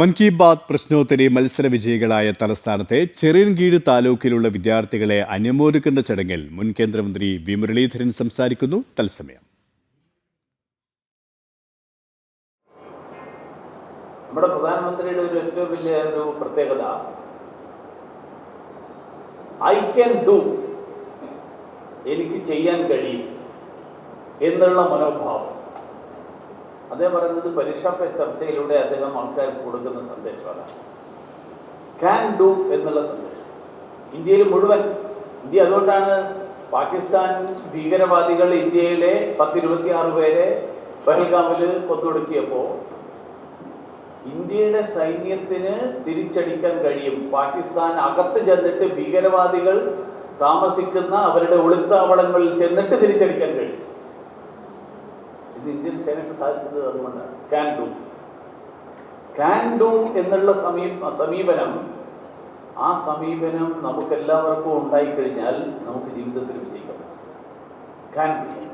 മൻ കി ബാത് പ്രശ്നോത്തരി മത്സര വിജയികളായ തലസ്ഥാനത്തെ ചെറിയൻകീഴ് താലൂക്കിലുള്ള വിദ്യാർത്ഥികളെ അനുമോദിക്കുന്ന ചടങ്ങിൽ മുൻ കേന്ദ്രമന്ത്രി വി മുരളീധരൻ സംസാരിക്കുന്നു. തത്സമയം. നമ്മുടെ പ്രധാനമന്ത്രിയുടെ ഒരു ഏറ്റവും വലിയ ഒരു പ്രത്യേകത. ഐ ക്യാൻ ഡു എനിക്ക് ചെയ്യാൻ കഴിയും എന്നുള്ള മനോഭാവം. അദ്ദേഹം പറയുന്നത് പരീക്ഷാ പേ ചർച്ചയിലൂടെ അദ്ദേഹം ആൾക്കാർക്ക് കൊടുക്കുന്ന സന്ദേശമാണ് ക്യാൻ ഡു എന്നുള്ള സന്ദേശം. ഇന്ത്യയിൽ മുഴുവൻ ഇന്ത്യ അതുകൊണ്ടാണ് പാകിസ്ഥാൻ ഭീകരവാദികൾ ഇന്ത്യയിലെ പത്തിരുപത്തിയാറ് പേരെ പഹൽഗാമിൽ കൊന്നൊടുക്കിയപ്പോൾ ഇന്ത്യയുടെ സൈന്യത്തിന് തിരിച്ചടിക്കാൻ കഴിയും. പാകിസ്ഥാൻ അകത്ത് ചെന്നിട്ട് ഭീകരവാദികൾ താമസിക്കുന്ന അവരുടെ ഒളിത്താവളങ്ങളിൽ ചെന്നിട്ട് തിരിച്ചടിക്കാൻ കഴിയും. ഇന്ത്യൻ സേനയ്ക്ക് സാധിച്ചത് അതുകൊണ്ടാണ്. ക്യാൻ ഡു ക്യാൻ ഡു എന്നുള്ള സമീപ സമീപനം ആ സമീപനം നമുക്കെല്ലാവർക്കും ഉണ്ടായിക്കഴിഞ്ഞാൽ നമുക്ക് ജീവിതത്തിൽ വിജയിക്കാം. ക്യാൻ ഡു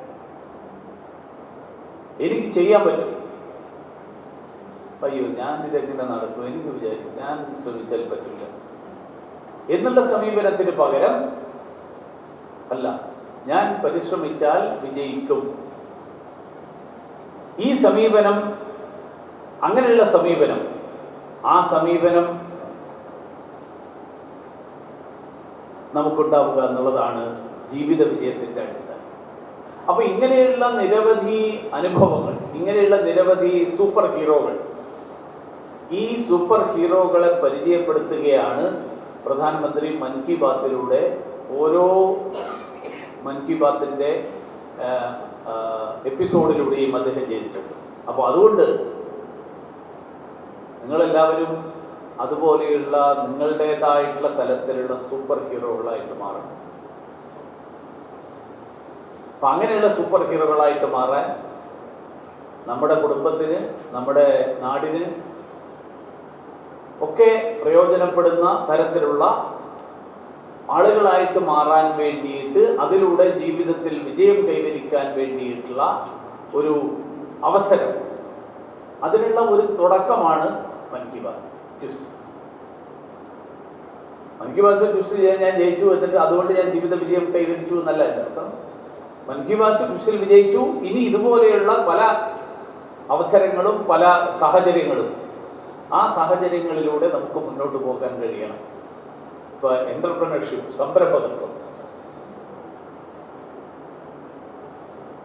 എനിക്ക് ചെയ്യാൻ പറ്റും. അയ്യോ ഞാൻ ഇതെങ്ങനെ നടക്കും? എനിക്ക് വിചാരിച്ചു ഞാൻ ശ്രമിച്ചാൽ പറ്റില്ല. എന്നുള്ള സമീപനത്തിന് പകരം അല്ല ഞാൻ പരിശ്രമിച്ചാൽ വിജയിക്കും. ഈ സമീപനം അങ്ങനെയുള്ള സമീപനം ആ സമീപനം നമുക്കുണ്ടാവുക എന്നുള്ളതാണ് ജീവിത വിജയത്തിന്റെ അടിസ്ഥാനം. അപ്പൊ ഇങ്ങനെയുള്ള നിരവധി അനുഭവങ്ങൾ ഇങ്ങനെയുള്ള നിരവധി സൂപ്പർ ഹീറോകൾ ഈ സൂപ്പർ ഹീറോകളെ പരിചയപ്പെടുത്തുകയാണ് പ്രധാനമന്ത്രി മൻ കി ബാത്തിലൂടെ ഓരോ മൻ കി ബാത്തിന്റെ എപ്പിസോഡിലൂടെയും അദ്ദേഹം ചെയ്തിട്ടുണ്ട് അപ്പോൾ അതുകൊണ്ട് നിങ്ങളെല്ലാവരും അതുപോലെയുള്ള നിങ്ങളുടേതായിട്ടുള്ള തലത്തിലുള്ള സൂപ്പർ ഹീറോകളായിട്ട് മാറണം. അപ്പം അങ്ങനെയുള്ള സൂപ്പർ ഹീറോകളായിട്ട് മാറാൻ നമ്മുടെ കുടുംബത്തിന് നമ്മുടെ നാടിന് ഒക്കെ പ്രയോജനപ്പെടുന്ന തരത്തിലുള്ള ആളുകളായിട്ട് മാറാൻ വേണ്ടിയിട്ട് അതിലൂടെ ജീവിതത്തിൽ വിജയം കൈവരിക്കാൻ വേണ്ടിയിട്ടുള്ള ഒരു അവസരം. അതിനുള്ള ഒരു തുടക്കമാണ് മൻ കി ബാത്ത് ട്വിസ് മൻ കി ട്വിസ് ചെയ്യാൻ ഞാൻ ജയിച്ചു എന്നിട്ട് അതുകൊണ്ട് ഞാൻ ജീവിത വിജയം കൈവരിച്ചു എന്നല്ല എന്റെ അർത്ഥം. മൻ കി ബാത്ത് ക്യുസിൽ വിജയിച്ചു. ഇനി ഇതുപോലെയുള്ള പല അവസരങ്ങളും പല സാഹചര്യങ്ങളും ആ സാഹചര്യങ്ങളിലൂടെ നമുക്ക് മുന്നോട്ട് പോകാൻ കഴിയണം. എന്റർപ്രണർഷിപ്പ് സംരംഭകത്വം.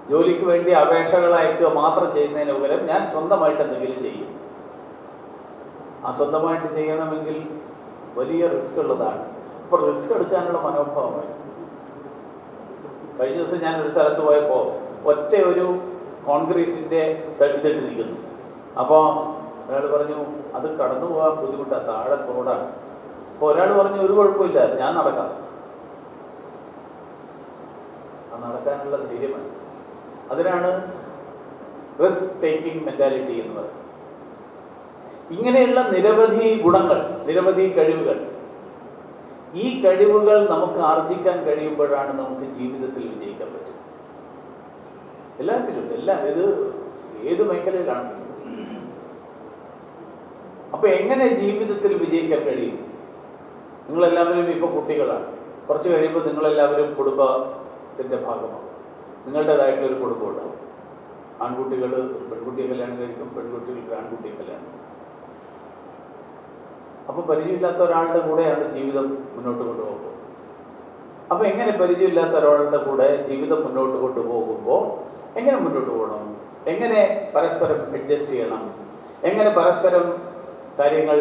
ജോലിക്ക് വേണ്ടി അപേക്ഷകൾ അയക്കുക മാത്രം ചെയ്യുന്നതിന് പകരം ഞാൻ സ്വന്തമായിട്ട് എന്തെങ്കിലും ചെയ്യും. ആ സ്വന്തമായിട്ട് ചെയ്യണമെങ്കിൽ വലിയ റിസ്ക് ഉള്ളതാണ്. അപ്പൊ റിസ്ക് എടുക്കാനുള്ള മനോഭാവമായി കഴിഞ്ഞ ദിവസം ഞാൻ ഒരു സ്ഥലത്ത് പോയപ്പോൾ ഒറ്റ ഒരു കോൺക്രീറ്റിന്റെ ഇതിട്ട് അപ്പോൾ അയാൾ പറഞ്ഞു അത് കടന്നു പോകാൻ ബുദ്ധിമുട്ടാണ് താഴെ തോടാണ്. അപ്പോൾ ഒരാൾ പറഞ്ഞു ഒരു കുഴപ്പമില്ല ഞാൻ നടക്കാം. നടക്കാനുള്ള ധൈര്യമാണ്. അതിനാണ് റിസ്ക് ടേക്കിംഗ് മെന്റാലിറ്റി എന്ന് പറയുന്നത്. ഇങ്ങനെയുള്ള നിരവധി ഗുണങ്ങൾ നിരവധി കഴിവുകൾ ഈ കഴിവുകൾ നമുക്ക് ആർജിക്കാൻ കഴിയുമ്പോഴാണ് നമുക്ക് ജീവിതത്തിൽ വിജയിക്കാൻ പറ്റും എല്ലാത്തിലും എല്ലാ ഇത് ഏത് മേഖലയിലാണ് അപ്പൊ എങ്ങനെ ജീവിതത്തിൽ വിജയിക്കാൻ കഴിയും? നിങ്ങളെല്ലാവരും ഇപ്പോൾ കുട്ടികളാണ്. കുറച്ച് കഴിയുമ്പോൾ നിങ്ങളെല്ലാവരും കുടുംബത്തിന്റെ ഭാഗമാകും നിങ്ങളുടേതായിട്ടുള്ള ഒരു കുടുംബം ഉണ്ടാവും. ആൺകുട്ടികൾ പെൺകുട്ടിയെ കല്യാണം കഴിക്കും പെൺകുട്ടികൾക്ക് ആൺകുട്ടിയെ കല്യാണം അപ്പോൾ പരിചയമില്ലാത്ത ഒരാളുടെ കൂടെയാണ് ജീവിതം മുന്നോട്ട് കൊണ്ടുപോകുന്നത്. അപ്പോൾ എങ്ങനെ പരിചയമില്ലാത്ത ഒരാളുടെ കൂടെ ജീവിതം മുന്നോട്ട് കൊണ്ടുപോകുമ്പോൾ എങ്ങനെ മുന്നോട്ട് പോകണം? എങ്ങനെ പരസ്പരം അഡ്ജസ്റ്റ് ചെയ്യണം? എങ്ങനെ പരസ്പരം കാര്യങ്ങൾ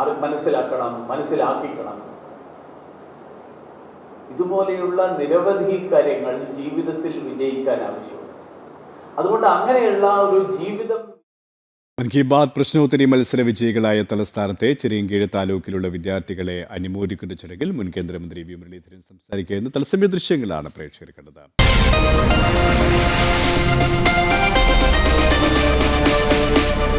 അറി മനസ്സിലാക്കണം മനസ്സിലാക്കിക്കണം. ഇതുപോലെയുള്ള നിരവധി കാര്യങ്ങൾ ജീവിതത്തിൽ വിജയിക്കാൻ ആവശ്യമുണ്ട്. അതുകൊണ്ട് അങ്ങനെയുള്ള ഒരു ജീവിതം മൻ കി ബാത് പ്രശ്നോത്തരി മത്സര വിജയികളായ തലസ്ഥാനത്തെ ചെറിയൻകീഴ് താലൂക്കിലുള്ള വിദ്യാർത്ഥികളെ അനുമോദിക്കുന്ന ചടങ്ങിൽ മുൻ കേന്ദ്രമന്ത്രി വി മുരളീധരൻ സംസാരിക്കുകയെന്ന് തത്സമയ ദൃശ്യങ്ങളാണ് പ്രേക്ഷകർ കണ്ടത്.